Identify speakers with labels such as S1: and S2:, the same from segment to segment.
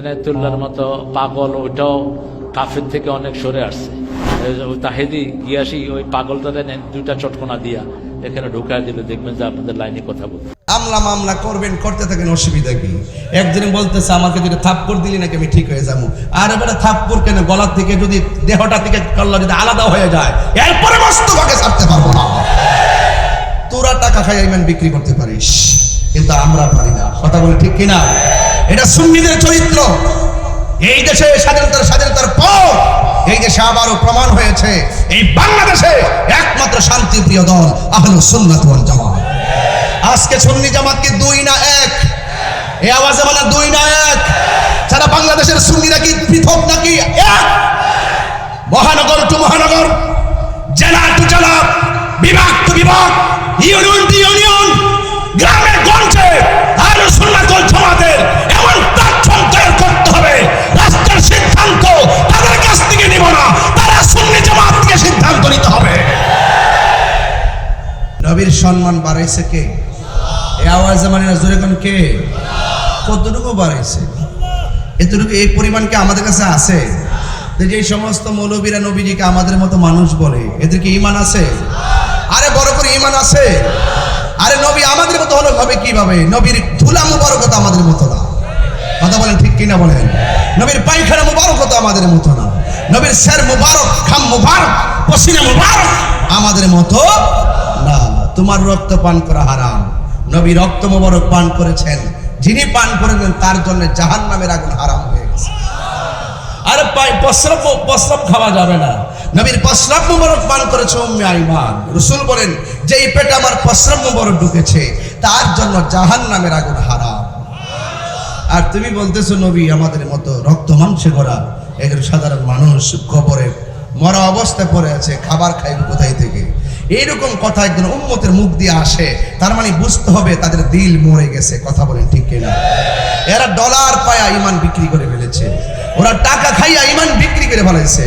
S1: এনায়তুল্লাহর মতো পাগল, ওইটাও কাফের থেকে অনেক সরে আসছে। তাহেদি গিয়াসি ওই পাগলটারে নেন, দুইটা চটকনা দিয়া এখানে ঢুকায় দিলে, দেখবেন যে আপনাদের লাইনে কথা বলতে
S2: আমলা মামলা করবেন, করতে থাকেন অসুবিধা কি? একজন বলতেছে, আমাকে যদি থাপ্পড় দিলি নাকি আমি ঠিক হয়ে যাব। আর এবারে থাপ্পড় কেন? গলার থেকে যদি দেহটা থেকে কল্লা যদি আলাদা হয়ে যায়, এরপরে মস্তকে ছাড়তে পারব না। তোরা টাকা খাই ইমান বিক্রি করতে পারিস, কিন্তু আমরা পারি না। কথা বলে ঠিক কিনা? এটা সুন্নিদের চরিত্র। এই দেশে স্বাধীনতার স্বাধীনতার পর এই দেশে আবারও প্রমাণ হয়েছে, এই বাংলাদেশে একমাত্র শান্তিপ্রিয় দল আহলু সুন্নাত ওয়াল জামাত। আজকে সুন্নি জামাত কি দুই না এক? এই আওয়াজে মানে দুই না এক। সারা বাংলাদেশের সুন্নিরা কি পৃথক নাকি এক? মহানগর টু মহানগর, জেলা টু জেলা, বিভাগ টু বিভাগ, ইউনিয়ন টু ইউনিয়ন নবীর সম্মান বাড়াইছে কে? এই আওয়াজে মানে জোরে কোন কে? কতটুকু বাড়াইছে? এতটুকু এই পরিমাণ কি আমাদের কাছে আছে? যে সমস্ত মৌলবীরা নবীজিকে আমাদের মতো মানুষ বলে, এদের কি ইমান আছে? আরে বড় করে ইমান আছে। আরে নবী আমাদের মতো হলো হবে কীভাবে? নবীর ধুলা মুবারকতা আমাদের মতো না। কথা বলেন ঠিক কিনা বলেন? নবীর পায়খানা মুবারকতা আমাদের মতো না। নবীর স্যার মুবারক, খাম মুবারক, পসিনা মুবারক আমাদের মতো না। তোমার রক্ত পান করা হারাম। নবী রক্ত মুবারক পান করেছেন। যিনি পান করেছেন, তার জন্য জাহান নামের আগুন হারাম হয়ে গেছে। আর প্রস্রাব প্রস্রাব খাওয়া যাবে না। নবীর প্রস্রাব মুবারক পান করেছে উম্মে আইমান। রসুল বলেন যে এই পেটে আমার প্রস্রাব মুবারক ঢুকেছে, তার জন্য জাহান নামের আগুন হারাম। আর তুমি বলতেছো, নবী, আমাদের মতো রক্ত মাংসে করা একজন সাধারণ মানুষ কবরে মরা অবস্থায় পড়ে আছে, খাবার খাইবে কোথায় থেকে? এইরকম কথা একজন উম্মতের মুখ দিয়ে আসে, তার মানে বুঝতে হবে তাদের দিল মরে গেছে, কথা বলেন ঠিক কিনা? এরা ডলার পায়া ইমান বিক্রি করে ফেলেছে, ওরা টাকা খাইয়া ইমান বিক্রি করে ফেলেছে,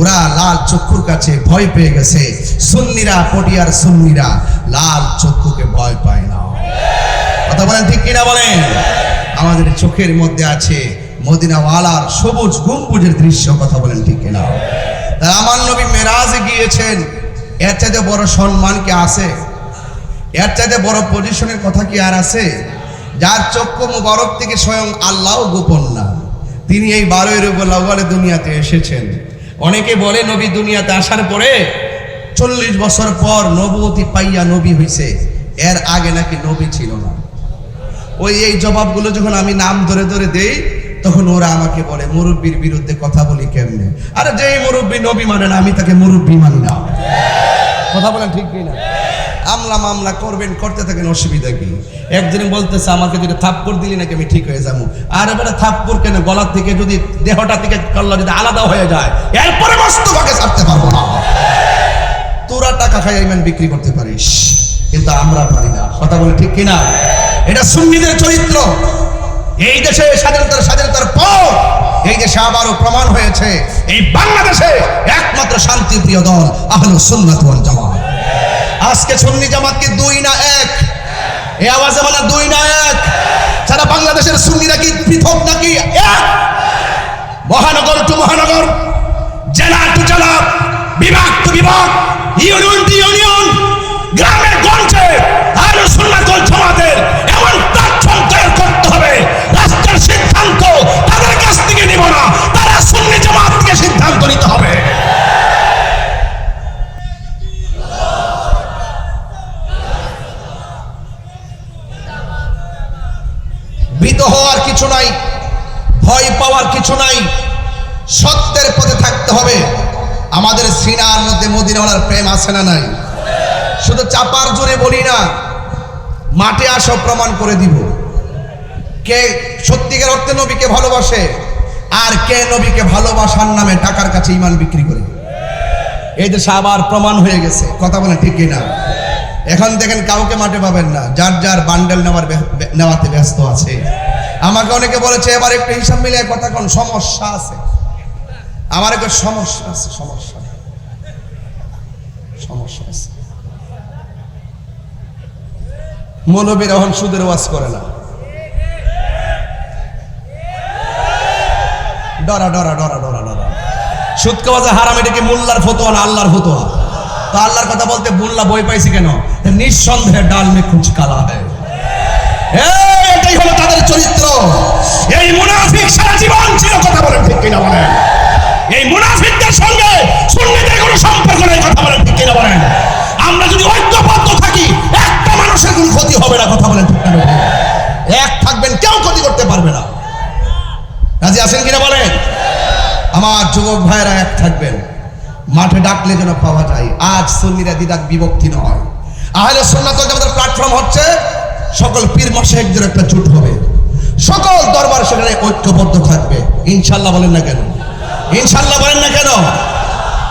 S2: ওরা লাল চক্ষুর কাছে ভয় পেয়ে গেছে, সুন্নিরা পটিয়ার সুন্নিরা লাল চক্ষুকে ভয় পায় না। কথা বলেন ঠিক কিনা বলেন? আমাদের চোখের মধ্যে আছে মদিনাওয়ালার সবুজ গম্বুজের দৃশ্য, কথা বলেন ঠিক কিনা? আমার নবী মেরাজে গিয়েছেন এর চাইতে বড় সম্মান কি আছে? এর চাইতে বড় পজিশনের কথা কি আর আছে? যার চক্ষু মুবারক থেকে স্বয়ং আল্লাহ গোপন না। তিনি এই বারোই রবিউল আউয়ালে দুনিয়াতে এসেছেন। অনেকে বলে, নবী দুনিয়াতে আসার পরে চল্লিশ বছর পর নবতী পাইয়া নবী হইছে। এর আগে নাকি নবী ছিল না। ওই এই জবাবগুলো যখন আমি নাম ধরে ধরে দেই, তখন ওরা আমাকে বলে, মুরব্বীর বিরুদ্ধে কথা বলি কেমনে? আরে যেই মুরব্বী নবী মানে না, আমি তাকে মুরব্বী মানি না। কথা বলেন ঠিক কিনা? আমলা মামলা করবেন, করতে থাকেন অসুবিধা কি? একদিন বলতেছে, আমাকে যদি থাপ্পড় দিলি নাকি আমি ঠিক হয়ে যাব। আর এবারে থাপ্পড় কেন? গলার থেকে যদি দেহটা থেকে কল্লা যদি আলাদা হয়ে যায়, এরপরে মস্তকে ছাড়তে পারব না। তোরা টাকা খাই ইমান বিক্রি করতে পারিস, কিন্তু আমরা পারি না। কথা বলে ঠিক কিনা? এটা সুন্নিদের চরিত্র। এই দেশে স্বাধীনতার স্বাধীনতার পর এই দেশে আবারও প্রমাণ হয়েছে, এই বাংলাদেশে একমাত্র শান্তিপ্রিয় দল আহলু সুন্নাত জামাত। আজকে সুন্নি জামাত কি দুই না এক? এই আওয়াজে মানে দুই না এক। সারা বাংলাদেশের সুন্নিরা কি পৃথক নাকি এক? মহানগর টু মহানগর, জেলা টু জেলা, বিভাগ টু বিভাগ, ইউনিয়ন টু ইউনিয়ন কিছু নাই, ভয় পাওয়ার কিছু নাই, সত্যের পথে থাকতে হবে। আমাদের সিনার মধ্যে মদিনাওয়ালার প্রেম আছে না নাই? শুধু চাপার জোরে বলি না, মাঠে আসো, প্রমাণ করে দিব। কে সত্যিকার অর্থে নবীকে ভালোবাসে, আর কে নবীকে ভালোবাসার নামে টাকার কাছে ইমান বিক্রি করে। এই দেশে আবার প্রমাণ হয়ে গেছে, কথা বলে ঠিক না এখন দেখেন কাউকে মাঠে পাবেন না, যার যার বান্ডেল নেওয়ার নেওয়াতে ব্যস্ত আছে। আমাকে অনেকে বলেছে, এবার একটু হিসাব মিলিয়ে কথা কোন, সমস্যা আছে। আমার একটা সমস্যা আছে, সমস্যা সমস্যা আছে। মৌলবীর এখন সুদের ওয়াজ করে না। ডরা ডরা ডরা ডরা ডরা। হারাম, এটা কি মোল্লার ফতোয়া না আল্লাহর ফতোয়া? তো আল্লাহর কথা বলতে মোল্লা বই পাইছি কেন? নিঃসন্দেহে ডাল মে কুচ কালা হয়! হলো তাদের চরিত্র। এই মুনাফিক সারা জীবন ছিল কথা বলেন ঠিক কিনা বলেন? এই মুনাফিকদের সঙ্গে সুন্নিদের কোনো সম্পর্ক নেই কথা বলেন ঠিক কিনা বলেন? আমরা যদি ঐক্যবদ্ধ থাকি, একটা মানুষের কোনো ক্ষতি হবে না কথা বলেন ঠিক কিনা এক থাকবেন, কেউ ক্ষতি করতে পারবে না। রাজি আছেন কিনা বলেন? আমার যুবক ভাইয়েরা এক থাকবেন। মাঠে ডাকলে যেন পাওয়া যায়। আজ সুন্নিরা দিদাক বিভক্তি নয়। আহলে সুন্নাত জামাতের প্ল্যাটফর্ম হচ্ছে সকল পীর মশাইকদের একটা জুট হবে। সকল দরবার সেখানে ঐক্যবদ্ধ থাকবে। ইনশাল্লাহ বলেন না কেন? ইনশাল্লাহ বলেন না কেন?